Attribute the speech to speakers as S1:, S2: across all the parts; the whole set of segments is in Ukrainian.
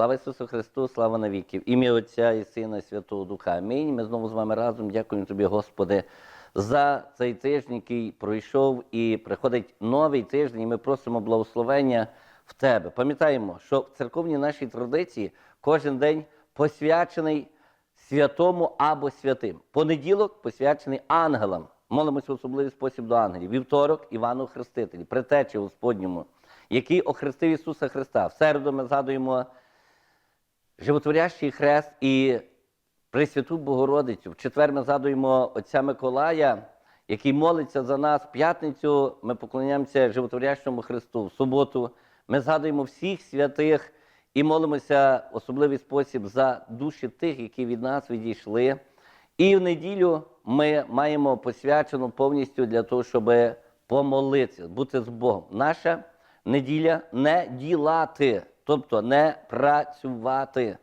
S1: Слава Ісусу Христу, слава навіки. В ім'я Отця і Сина, і Святого Духа. Амінь. Ми знову з вами разом. Дякуємо тобі, Господи, за цей тиждень, який пройшов, і приходить новий тиждень, і ми просимо благословення в тебе. Пам'ятаємо, що в церковній нашій традиції кожен день посвячений святому або святим. Понеділок посвячений ангелам. Молимося в особливий спосіб до ангелів. Вівторок Івану Хрестителі, притечі Господньому, який охрестив Ісуса Христа. В середу ми згадуємо животворящий хрест і Пресвяту Богородицю. В четвер ми згадуємо отця Миколая, який молиться за нас. В п'ятницю ми поклоняємося животворящому Христу. В суботу ми згадуємо всіх святих і молимося в особливий спосіб за душі тих, які від нас відійшли. І в неділю ми маємо посвячену повністю для того, щоб помолитися, бути з Богом. Наша неділя не ділати, тобто не працювати.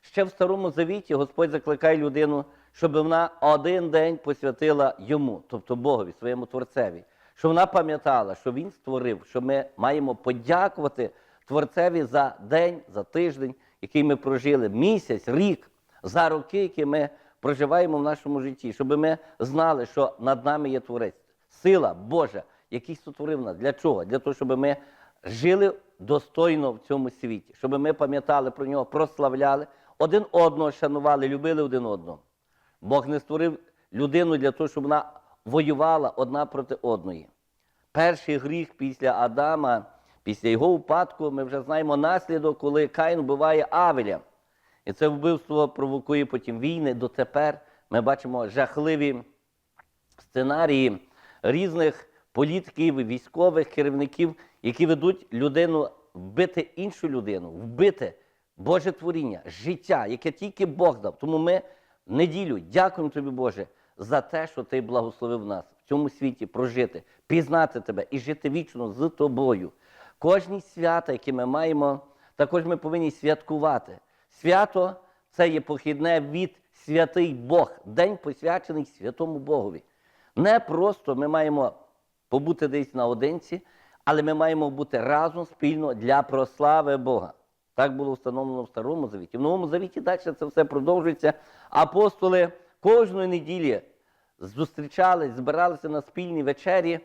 S1: Ще в Старому Завіті Господь закликає людину, щоб вона один день посвятила йому, тобто Богові, своєму Творцеві, щоб вона пам'ятала, що Він створив, що ми маємо подякувати Творцеві за день, за тиждень, який ми прожили, місяць, рік, за роки, які ми проживаємо в нашому житті, щоб ми знали, що над нами є Творець, сила Божа, який сотворив нас. Для чого? Для того, щоб ми жили достойно в цьому світі, щоб ми пам'ятали про нього, прославляли, один одного шанували, любили один одного. Бог не створив людину для того, щоб вона воювала одна проти одної. Перший гріх після Адама, після його упадку, ми вже знаємо наслідок, коли Каїн вбиває Авеля. І це вбивство провокує потім війни. Дотепер ми бачимо жахливі сценарії різних політиків, військових керівників, які ведуть людину вбити іншу людину, вбити Боже творіння, життя, яке тільки Бог дав. Тому ми в неділю дякуємо тобі, Боже, за те, що ти благословив нас в цьому світі прожити, пізнати тебе і жити вічно з тобою. Кожні свята, які ми маємо, також ми повинні святкувати. Свято це є похідне від святий Бог, день посвячений святому Богові. Не просто ми маємо побути десь наодинці, але ми маємо бути разом спільно для прослави Бога. Так було встановлено в Старому Завіті. В Новому Завіті далі це все продовжується. Апостоли кожної неділі зустрічались, збиралися на спільній вечері,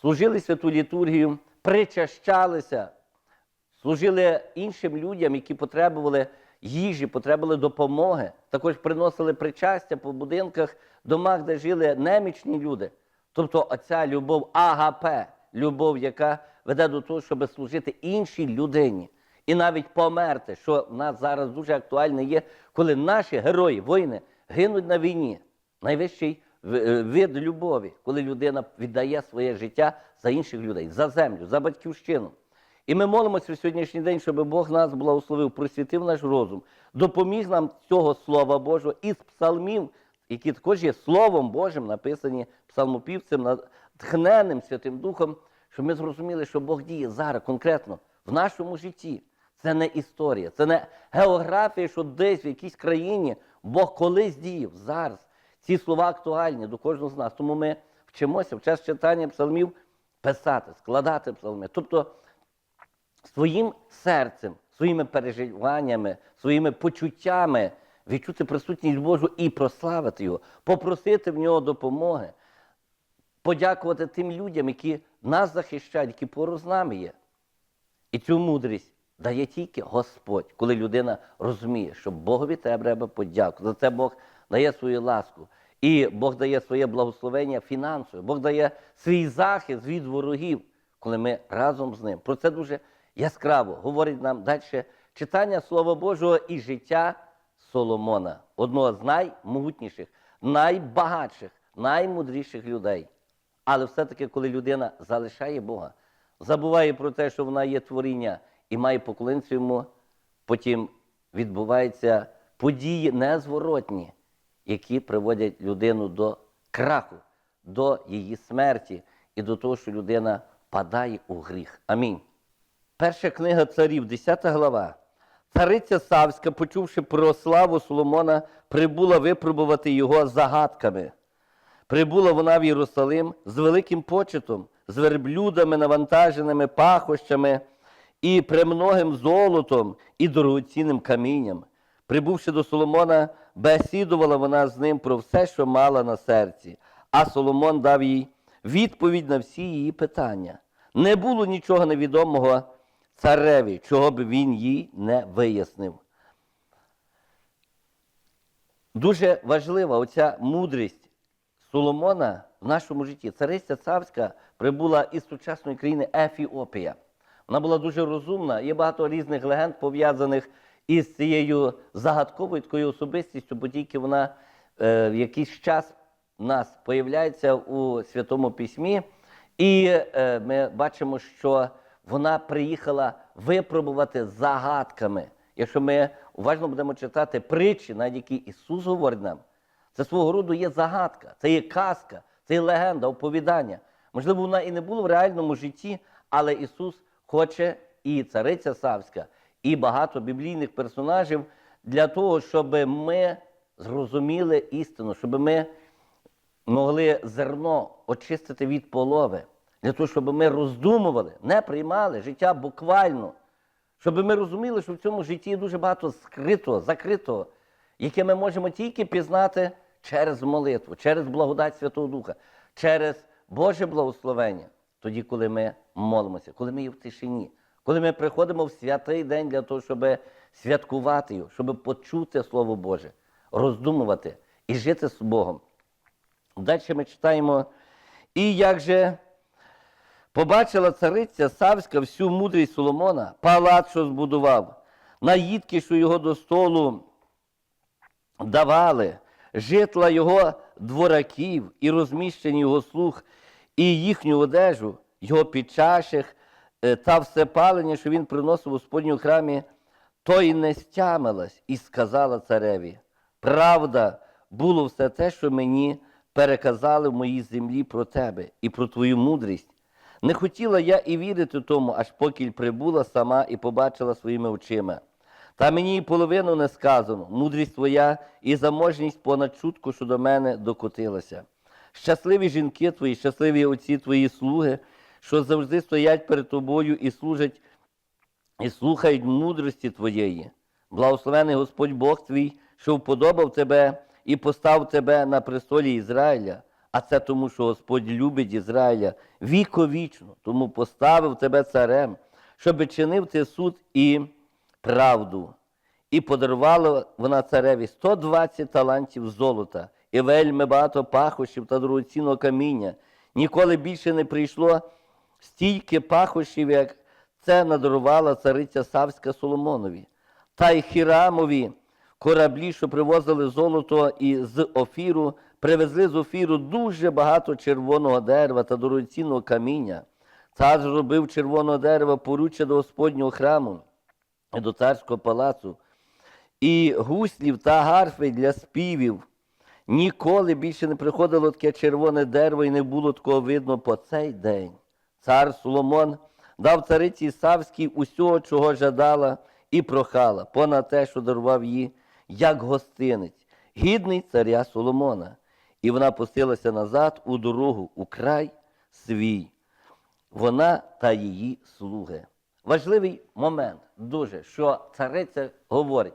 S1: служили святу літургію, причащалися, служили іншим людям, які потребували їжі, потребували допомоги. Також приносили причастя по будинках, домах, де жили немічні люди. Тобто оця любов агапе, любов, яка веде до того, щоб служити іншій людині. І навіть померти, що в нас зараз дуже актуальне є, коли наші герої, воїни гинуть на війні. Найвищий е, вид любові, коли людина віддає своє життя за інших людей, за землю, за батьківщину. І ми молимося в сьогоднішній день, щоб Бог нас благословив, просвітив наш розум, допоміг нам цього Слова Божого із псалмів, які також є Словом Божим, написані псалмопівцем, натхненним Святим Духом, щоб ми зрозуміли, що Бог діє зараз конкретно в нашому житті. Це не історія, це не географія, що десь в якійсь країні Бог колись діяв зараз. Ці слова актуальні до кожного з нас. Тому ми вчимося в час читання псалмів писати, складати псалми. Тобто своїм серцем, своїми переживаннями, своїми почуттями відчути присутність Божу і прославити Його, попросити в нього допомоги, подякувати тим людям, які нас захищають, які поруч з нами є. І цю мудрість дає тільки Господь, коли людина розуміє, що Богові треба подякувати. За це Бог дає свою ласку. І Бог дає своє благословення фінансове, Бог дає свій захист від ворогів, коли ми разом з ним. Про це дуже яскраво говорить нам далі читання Слова Божого і життя Соломона, одного з наймогутніших, найбагатших, наймудріших людей. Але все-таки, коли людина залишає Бога, забуває про те, що вона є творіння і має поклонитися йому, потім відбуваються події незворотні, які приводять людину до краху, до її смерті і до того, що людина падає у гріх. Амінь. Перша книга царів, 10 глава. Цариця Савська, почувши про славу Соломона, прибула випробувати його загадками. Прибула вона в Єрусалим з великим почетом, з верблюдами, навантаженими пахощами і премногим золотом, і дорогоцінним камінням. Прибувши до Соломона, бесідувала вона з ним про все, що мала на серці, а Соломон дав їй відповідь на всі її питання. Не було нічого невідомого цареві, чого б він їй не вияснив. Дуже важлива оця мудрість Соломона в нашому житті. Цариця царська прибула із сучасної країни Ефіопія. Вона була дуже розумна. Є багато різних легенд пов'язаних із цією загадковою такою особистістю, бо тільки вона е, в якийсь час в нас появляється у Святому Письмі. І е, ми бачимо, що вона приїхала випробувати загадками. Якщо ми уважно будемо читати притчі, навіть які Ісус говорить нам, це свого роду є загадка, це є казка, це є легенда, оповідання. Можливо, вона і не була в реальному житті, але Ісус хоче і цариця Савська, і багато біблійних персонажів для того, щоб ми зрозуміли істину, щоб ми могли зерно очистити від полови, для того, щоб ми роздумували, не приймали життя буквально, щоб ми розуміли, що в цьому житті дуже багато скритого, закритого, яке ми можемо тільки пізнати через молитву, через благодать Святого Духа, через Боже благословення, тоді, коли ми молимося, коли ми є в тишині, коли ми приходимо в святий день для того, щоб святкувати його, щоб почути Слово Боже, роздумувати і жити з Богом. Далі ми читаємо, і як же побачила цариця Савська всю мудрість Соломона, палац, що збудував, наїдки, що його до столу давали, житла його двораків і розміщені його слуг, і їхню одежу, його підчаших е, та все палення, що він приносив у Господньому храмі, то й не стямилась і сказала цареві: Правда, було все те, що мені переказали в моїй землі про тебе і про твою мудрість. Не хотіла я і вірити тому, аж поки прибула сама і побачила своїми очима. Та мені і половину не сказано, мудрість твоя і заможність понад чутку, що до мене докотилася. Щасливі жінки твої, щасливі отці твої слуги, що завжди стоять перед тобою і служать і слухають мудрості твоєї. Благословений Господь Бог твій, що вподобав тебе і постав тебе на престолі Ізраїля, а це тому, що Господь любить Ізраїля віковічно, тому поставив тебе царем, щоб чинив ти суд і правду. І подарувала вона цареві 120 талантів золота, і вельми багато пахощів та дорогоцінного каміння. Ніколи більше не прийшло стільки пахощів, як це надарувала цариця Савська Соломонові. Та й Хірамові кораблі, що привозили золото і з офіру, привезли з офіру дуже багато червоного дерева та дорогоцінного каміння. Цар зробив червоного дерева поруччя до Господнього храму до царського палацу, і гуслів та гарфи для співів. Ніколи більше не приходило таке червоне дерево і не було такого видно по цей день. Цар Соломон дав цариці Савській усього, чого жадала і прохала, понад те, що дарував їй, як гостинець, гідний царя Соломона. І вона пустилася назад у дорогу, у край свій. Вона та її слуги. Важливий момент дуже, що цариця говорить: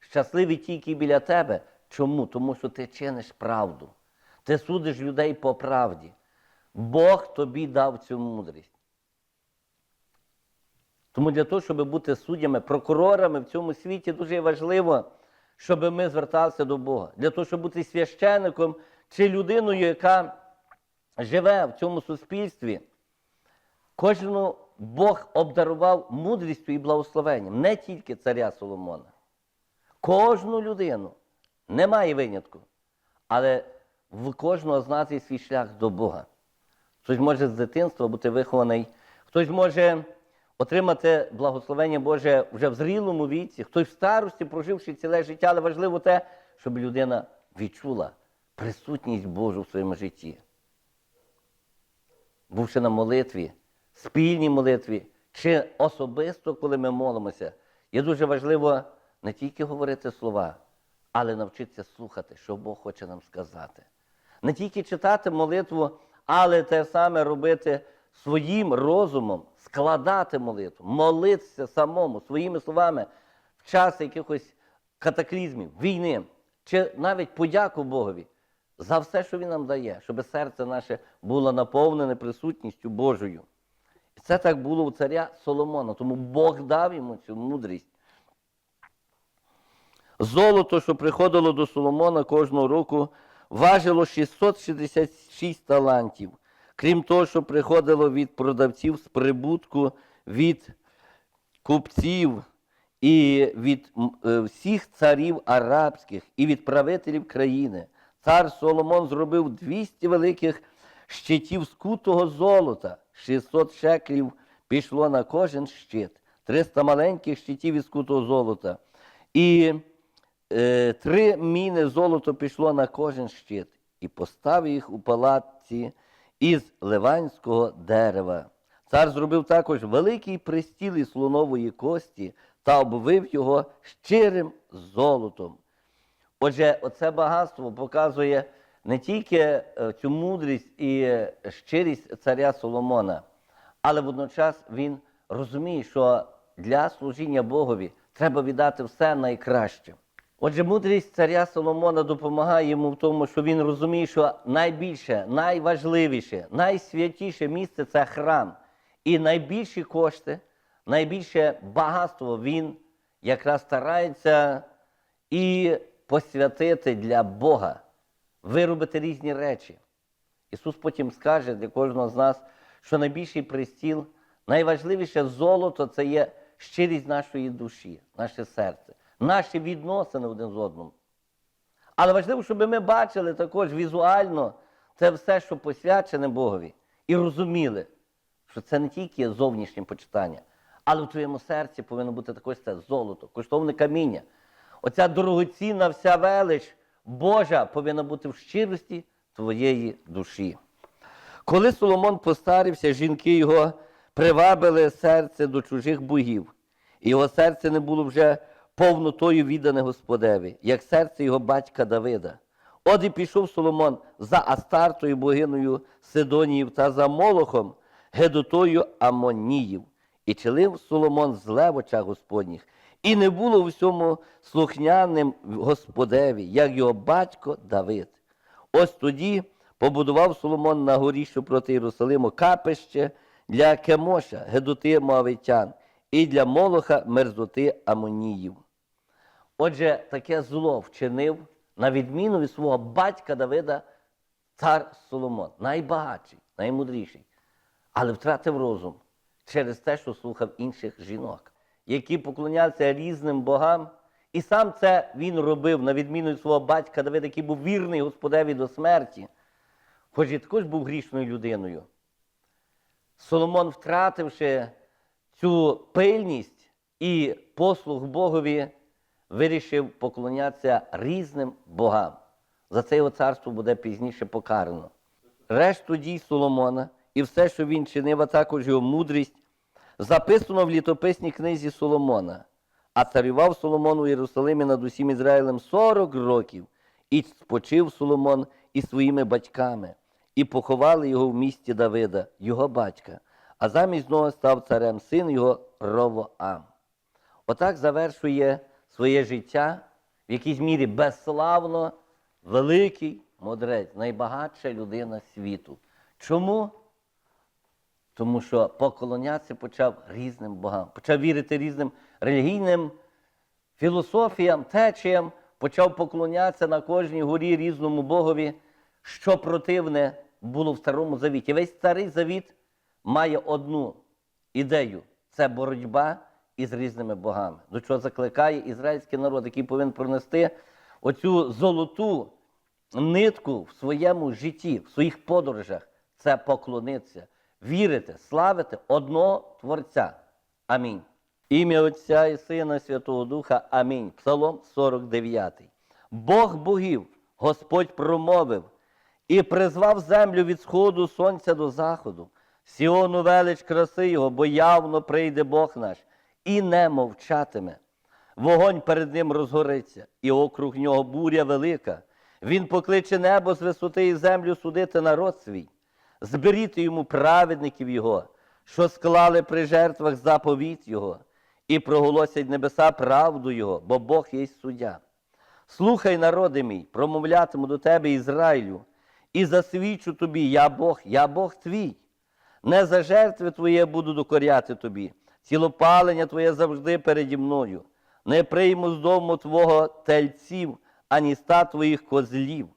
S1: щасливі тільки біля тебе. Чому? Тому що ти чиниш правду. Ти судиш людей по правді. Бог тобі дав цю мудрість. Тому для того, щоб бути суддями, прокурорами в цьому світі, дуже важливо, щоб ми зверталися до Бога. Для того, щоб бути священником чи людиною, яка живе в цьому суспільстві, кожну Бог обдарував мудрістю і благословенням, не тільки царя Соломона. Кожну людину немає винятку, але в кожного з нас є свій шлях до Бога. Хтось може з дитинства бути вихований, хтось може отримати благословення Боже вже в зрілому віці, хтось в старості, проживши ціле життя, але важливо те, щоб людина відчула присутність Божу в своєму житті. Бувши на молитві, спільній молитві, чи особисто, коли ми молимося, є дуже важливо не тільки говорити слова, але навчитися слухати, що Бог хоче нам сказати. Не тільки читати молитву, але те саме робити своїм розумом складати молитву, молитися самому, своїми словами в час якихось катаклізмів, війни, чи навіть подяку Богові за все, що Він нам дає, щоб серце наше було наповнене присутністю Божою. Це так було у царя Соломона, тому Бог дав йому цю мудрість. Золото, що приходило до Соломона кожного року, важило 666 талантів. Крім того, що приходило від продавців з прибутку, від купців і від е, всіх царів арабських, і від правителів країни. Цар Соломон зробив 200 великих щитів скутого золота, 600 шеклів пішло на кожен щит, 300 маленьких щитів із скутого золота. І е, три міни золото пішло на кожен щит, і поставив їх у палаці із ливанського дерева. Цар зробив також великий пристіл із слонової кості та обвив його щирим золотом. Отже, оце багатство показує не тільки е, цю мудрість і щирість царя Соломона, але водночас він розуміє, що для служіння Богові треба віддати все найкраще. Отже, мудрість царя Соломона допомагає йому в тому, що він розуміє, що найбільше, найважливіше, найсвятіше місце це храм. І найбільші кошти, найбільше багатство він якраз старається і посвятити для Бога, виробити різні речі. Ісус потім скаже для кожного з нас, що найбільший пристіл, найважливіше золото це є щирість нашої душі, наше серце, наші відносини один з одним. Але важливо, щоб ми бачили також візуально це все, що посвячене Богові, і розуміли, що це не тільки зовнішнє почитання, але в твоєму серці повинно бути також це золото, коштовне каміння. Оця дорогоцінна вся велич Божа повинна бути в щирості твоєї душі. Коли Соломон постарився, жінки його привабили серце до чужих богів, і його серце не було вже повнотою віддане Господеві, як серце його батька Давида. От і пішов Соломон за Астартою богиною Сидоніїв та за Молохом, Гедотою Амоніїв. І чинив Соломон зле в очах Господніх, і не було у всьому слухняним Господеві, як його батько Давид. Ось тоді побудував Соломон на горі, що проти Єрусалиму, капище для Кемоша, Гедоти Моавитян, і для Молоха мерзоти Амоніїв. Отже, таке зло вчинив, на відміну від свого батька Давида, цар Соломон, найбагатший, наймудріший, але втратив розум через те, що слухав інших жінок, які поклонялися різним богам. І сам це він робив, на відміну від свого батька Давида, який був вірний Господеві до смерті, хоч і також був грішною людиною. Соломон, втративши цю пильність і послуг Богові, вирішив поклонятися різним богам. За це його царство буде пізніше покарано. Решту дій Соломона і все, що він чинив, а також його мудрість, записано в літописній книзі Соломона. А царював Соломон у Єрусалимі над усім Ізраїлем 40 років, і спочив Соломон із своїми батьками, і поховали його в місті Давида, його батька, а замість нього став царем син його Ровоам. Отак завершує своє життя в якійсь мірі безславно великий мудрець, найбагатша людина світу. Чому? Тому що поклонятися почав різним богам, почав вірити різним релігійним філософіям, течіям, почав поклонятися на кожній горі різному богові, що противне було в Старому Завіті. Весь старий завіт має одну ідею це боротьба із різними богами, до чого закликає ізраїльський народ, який повинен пронести оцю золоту нитку в своєму житті, в своїх подорожах це поклонитися, вірити, славити одного Творця. Амінь. Ім'я Отця і Сина і Святого Духа. Амінь. Псалом 49. Бог богів, Господь промовив і призвав землю від сходу сонця до заходу. Сіону велич краси його, бо явно прийде Бог наш і не мовчатиме. Вогонь перед ним розгориться, і округ нього буря велика. Він покличе небо з висоти і землю судити народ свій. Зберіти йому праведників Його, що склали при жертвах заповіт Його, і проголосять небеса правду Його, бо Бог є суддя. Слухай, народи мій, промовлятиму до тебе Ізраїлю, і засвідчу тобі, я Бог, я Бог твій. Не за жертви твоє буду докоряти тобі, цілопалення твоє завжди переді мною. Не прийму з дому твого тельців, ані ста твоїх козлів,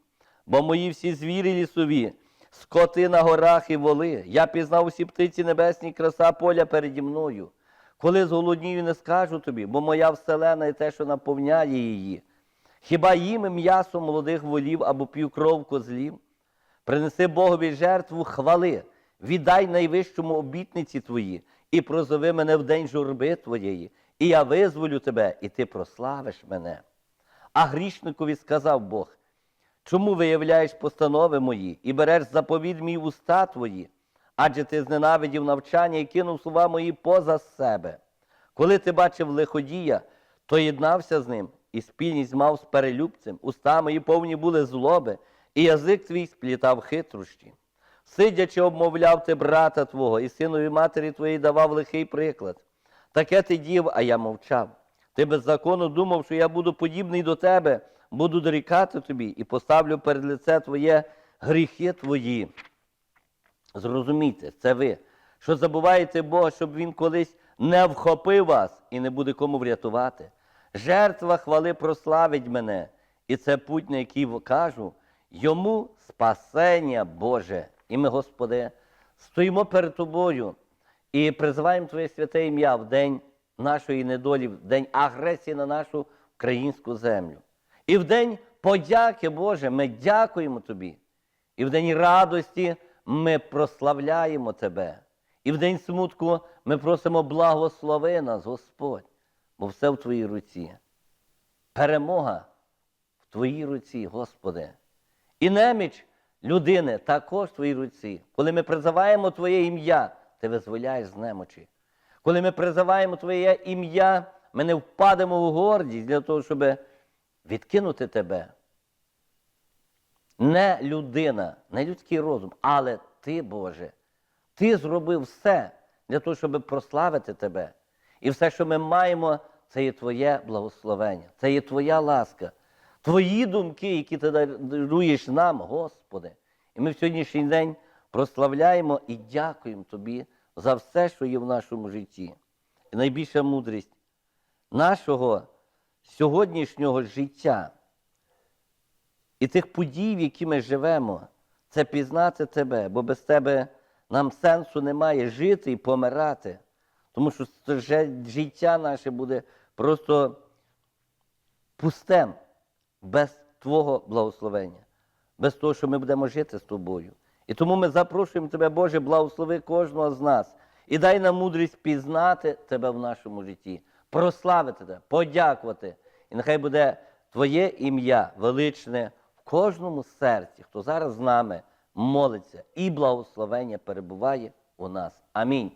S1: бо мої всі звірі лісові, скоти на горах і воли. Я пізнав усі птиці небесні, краса поля переді мною. Коли зголоднію, не скажу тобі, бо моя вселена і те, що наповняє її. Хіба їм м'ясо молодих волів або п'ю кров козлів? Принеси Богові жертву хвали, віддай найвищому обітниці твої, і прозови мене в день журби твоєї, і я визволю тебе, і ти прославиш мене. А грішникові сказав Бог: чому виявляєш постанови мої і береш заповідь мій уста твої? Адже ти зненавидів навчання і кинув слова мої поза себе. Коли ти бачив лиходія, то єднався з ним, і спільність мав з перелюбцем, уста мої повні були злоби, і язик твій сплітав хитрощі. Сидячи, обмовляв ти брата твого, і синові матері твоїй давав лихий приклад. Таке ти дів, а я мовчав. Ти без закону думав, що я буду подібний до тебе, буду дорікати тобі і поставлю перед лице твоє гріхи твої. Зрозумійте, це ви, що забуваєте Бога, щоб Він колись не вхопив вас і не буде кому врятувати. Жертва хвали прославить мене, і це путь, на який кажу, йому спасення Боже. І ми, Господи, стоїмо перед Тобою і призиваємо Твоє святе ім'я в день нашої недолі, в день агресії на нашу українську землю. І в день подяки Боже, ми дякуємо Тобі. І в день радості ми прославляємо Тебе. І в день смутку ми просимо благослови нас, Господь, бо все в Твоїй руці. Перемога в Твоїй руці, Господи. І неміч людини також в Твоїй руці. Коли ми призиваємо Твоє ім'я, Ти визволяєш з немочі. Коли ми призиваємо Твоє ім'я, ми не впадемо в гордість для того, щоб відкинути Тебе. Не людина, не людський розум, але Ти, Боже, Ти зробив все для того, щоб прославити Тебе. І все, що ми маємо, це є Твоє благословення, це є Твоя ласка, Твої думки, які ти даруєш нам, Господи. І ми в сьогоднішній день прославляємо і дякуємо Тобі за все, що є в нашому житті. І найбільша мудрість нашого сьогоднішнього життя і тих подій, в які ми живемо, це пізнати тебе, бо без тебе нам сенсу немає жити і помирати. Тому що життя наше буде просто пустем, без Твого благословення, без того, що ми будемо жити з тобою. І тому ми запрошуємо Тебе, Боже, благослови кожного з нас і дай нам мудрість пізнати Тебе в нашому житті, прославити Тебе, подякувати. І нехай буде Твоє ім'я величне в кожному серці, хто зараз з нами молиться, і благословення перебуває у нас. Амінь.